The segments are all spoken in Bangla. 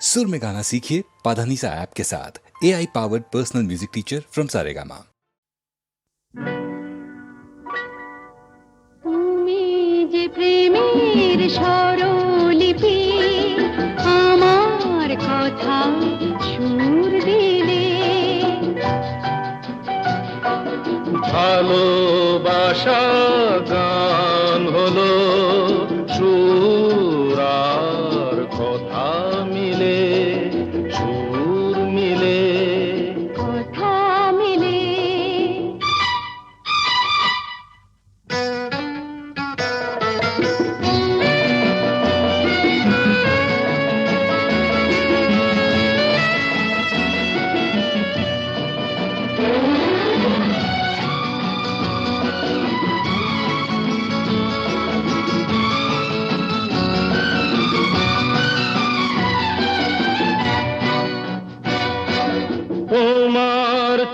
सुर में गाना सीखिए पाधानीसा ऐप के साथ A I powered personal music teacher from Saregama তুমি যে প্রেমের স্বরলিপি আমার কথা সুর দিলে ভালোবাসা গান হলো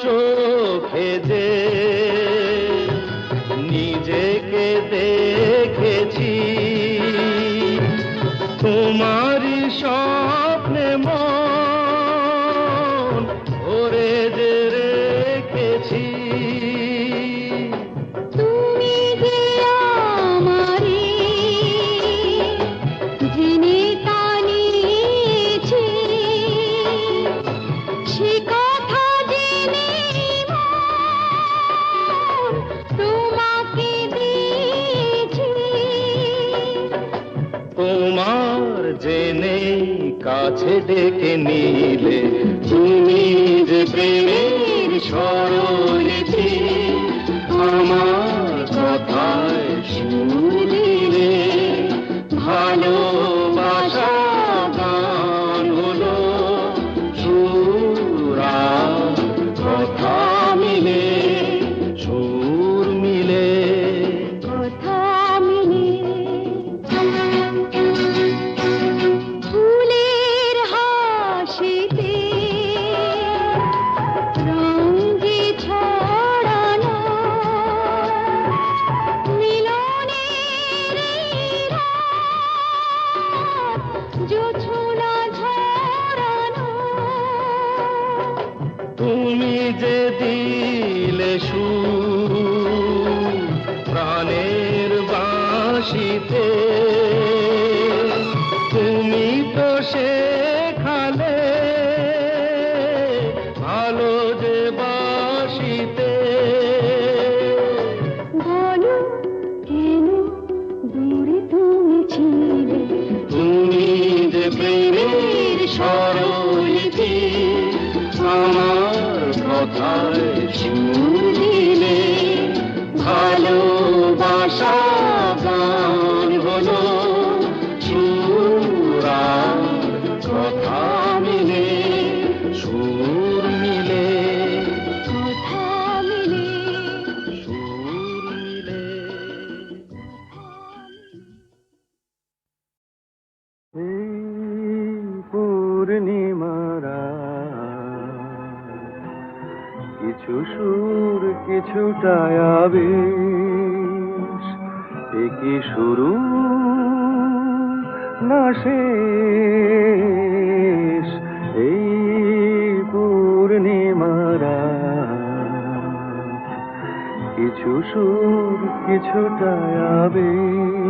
চোখে যে তোমার জেনে কাছে ডেকে নিলে তুমি যে প্রেমের সরলেছি আমার কথায় শুনিলে দিলে বাঁশিতে সুর কিছুটা আবেশ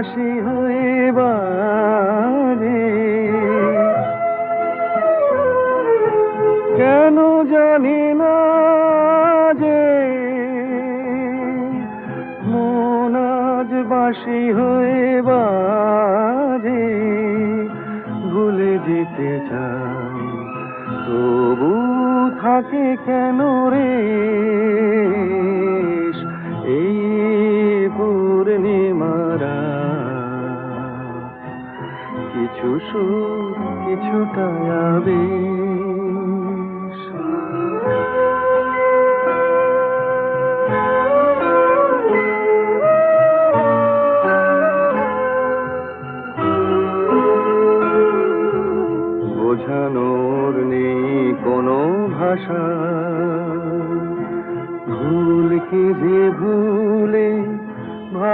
বাসি হয়ে বাজে কেন জানি না যে মন আজ বাসি হয়ে বাজে ভুলে যেতে চাই, তবু থাকে কেন রে?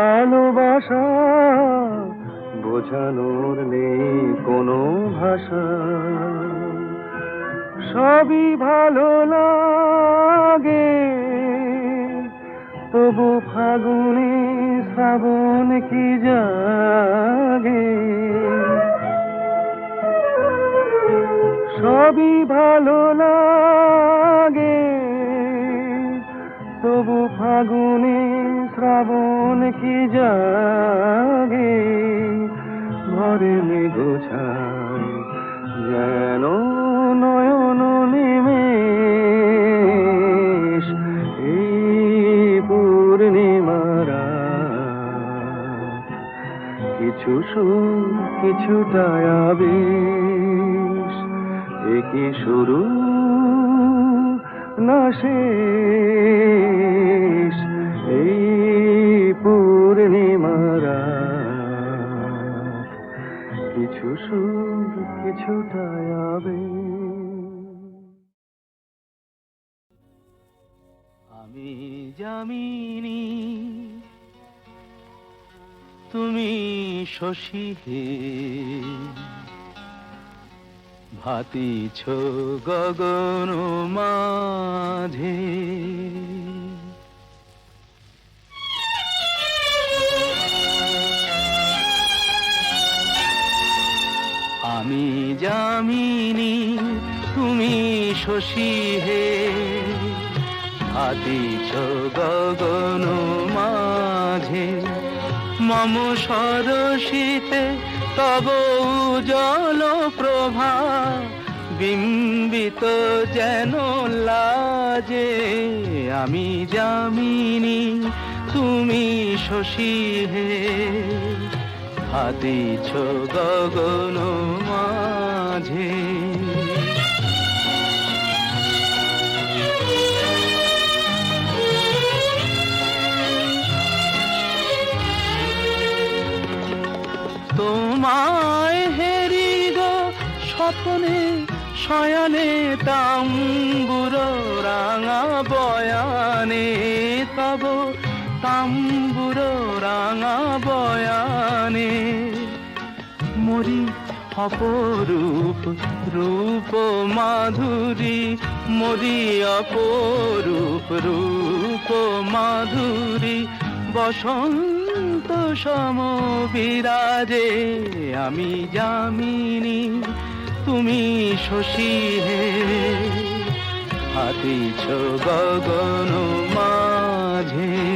ভালোবাসা, বোঝানোর নেই কোনো ভাষা। সবই ভালো লাগে, তবু ফাগুনে শ্রাবণ কি জাগে? সবই ভালো লাগে, তবু ফাগুনে শ্রাবণ কি জাগে? ঘরে গোছায় যেন নয়ন নিমেষ। এই পূর্ণিমারা কিছু সুর কিছুটা আবেশ। একই শুরু? না শেষ। সুর কিছুটা আমি জামিনী তুমি শশী হে। ভাতিছ গগন মাঝে। আমি জামিনী তুমি শশী হে। ভাতিছ গগন মাঝে, মম সরসিতে তব জল প্রভা, বিম্বিত যেন লাজে। আমি জামিনী তুমি শশী হে। হাতিছ গগন মাঝে। তোমায় হেরি গো স্বপ্নে শয়নে তাম্বুর রাঙা বয়ানে। অপরূপ, রূপ মাধুরী, মরি অপরূপ, রূপ মাধুরী। বসন্ত সম বিরাজে আমি জামিনী তুমি শশী হে। হাতিছ গগন মাঝে।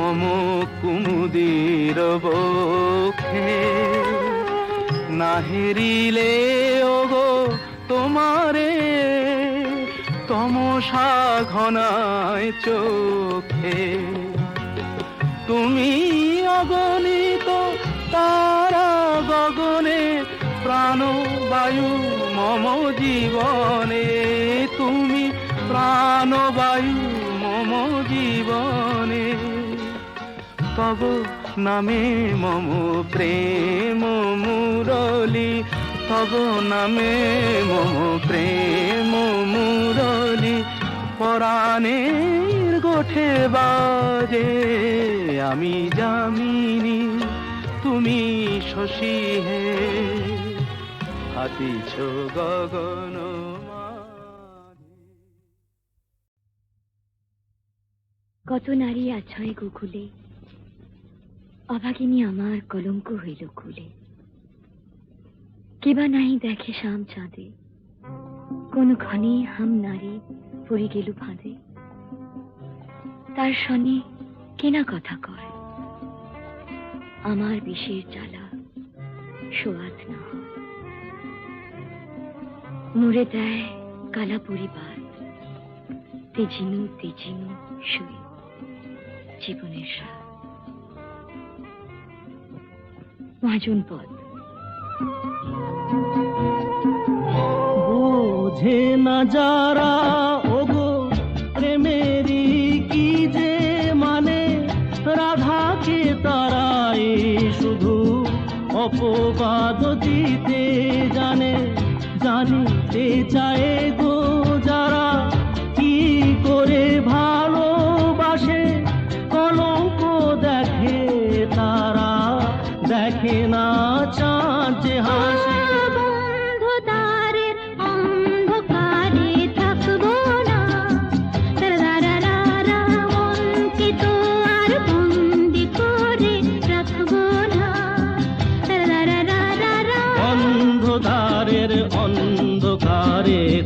মম কুমুদির বক্ষে। না হেরিলে ওগো তোমারে, তমসা ঘনায় চোখে। তুমি অগণিত তারা গগনে প্রাণ বায়ু মম জীবনে। তুমি প্রাণ বায়ু মম জীবনে। তব নামে মম প্রেম মুরলি তব নামে মম প্রেম মুরলি। পরাণের গোঠে বাজে, আমি জামিনী তুমি শশী হে। হাতিছ গগন কত নারী আছয় গোকুলে অভাগিনী আমার কলঙ্ক হইল কুলে। কেবা নাই দেখে শাম চাঁদে। কোন ঘনে হাম নারী পড়ে গেল ফাঁদে। তার সনে কেনা কথা কয়? আমার বিষের জ্বালা সোয়াদ না মুড়ে দেয় কালা পরিবার। তেজিনু তেজিনু শুয়ে জীবনের রাত পাঁচন পদ। বোঝে না যারা, ওগো প্রেমেরি কি যে মানে? রাধাকে তারাই শুধু অপবাদ দিতে জানে, জানতে চায়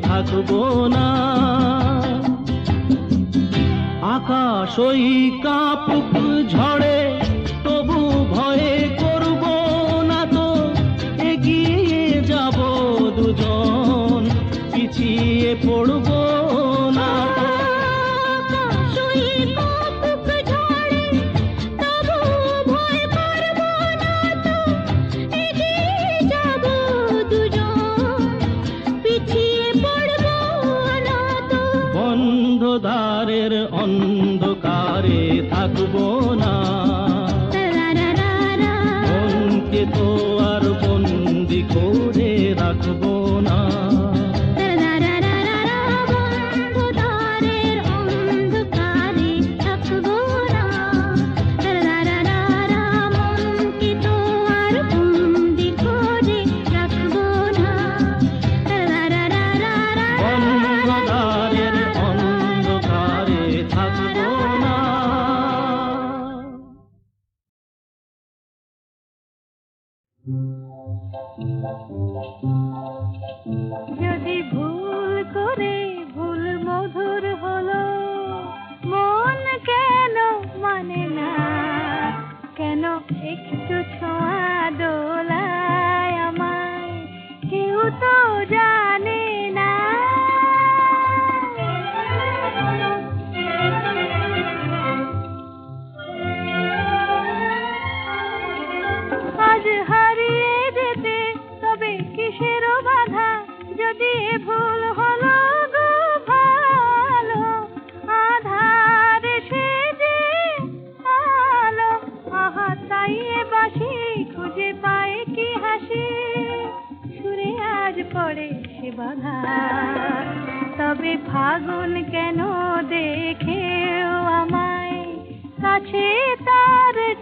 থাকব না। আকাশ ওই কাপুক ঝড়ে ধারের অন্ধকারে থাকব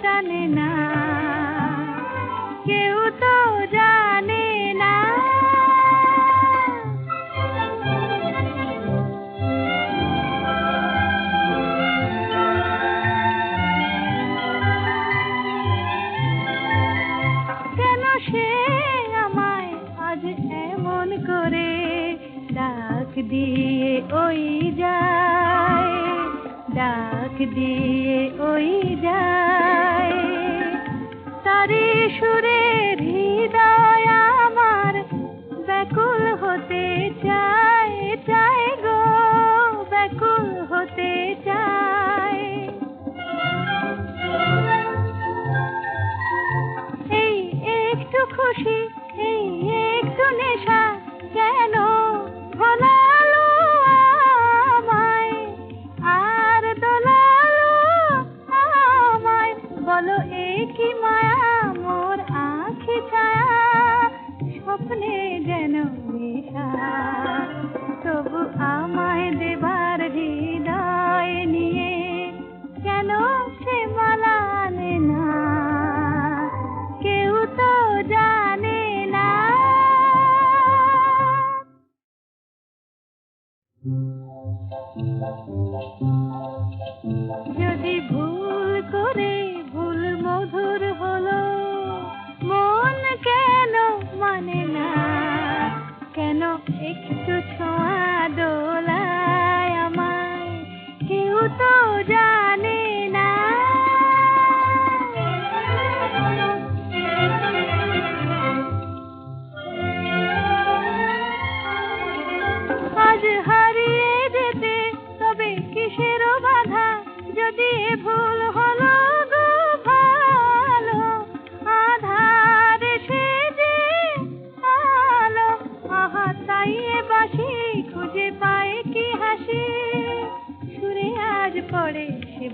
জানে না। কেউ তো জানে না। কেন সে আমায় আজ এমন করে ডাক দিয়ে ওই যায়? ডাক দিয়ে সুরের হৃদয় pick the time.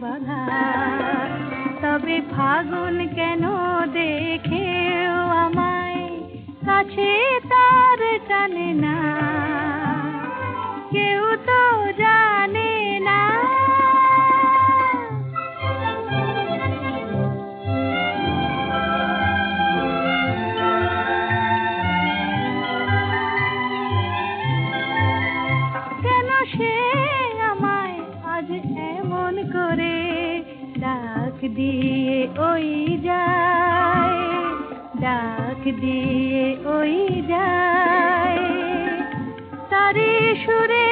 বাধা। তবে ফাগুন কেন দেখেও আমায় কাছে তার টানে না? দিয়ে ওই যায় ডাক দিয়ে ওই যায়। তারে সুরে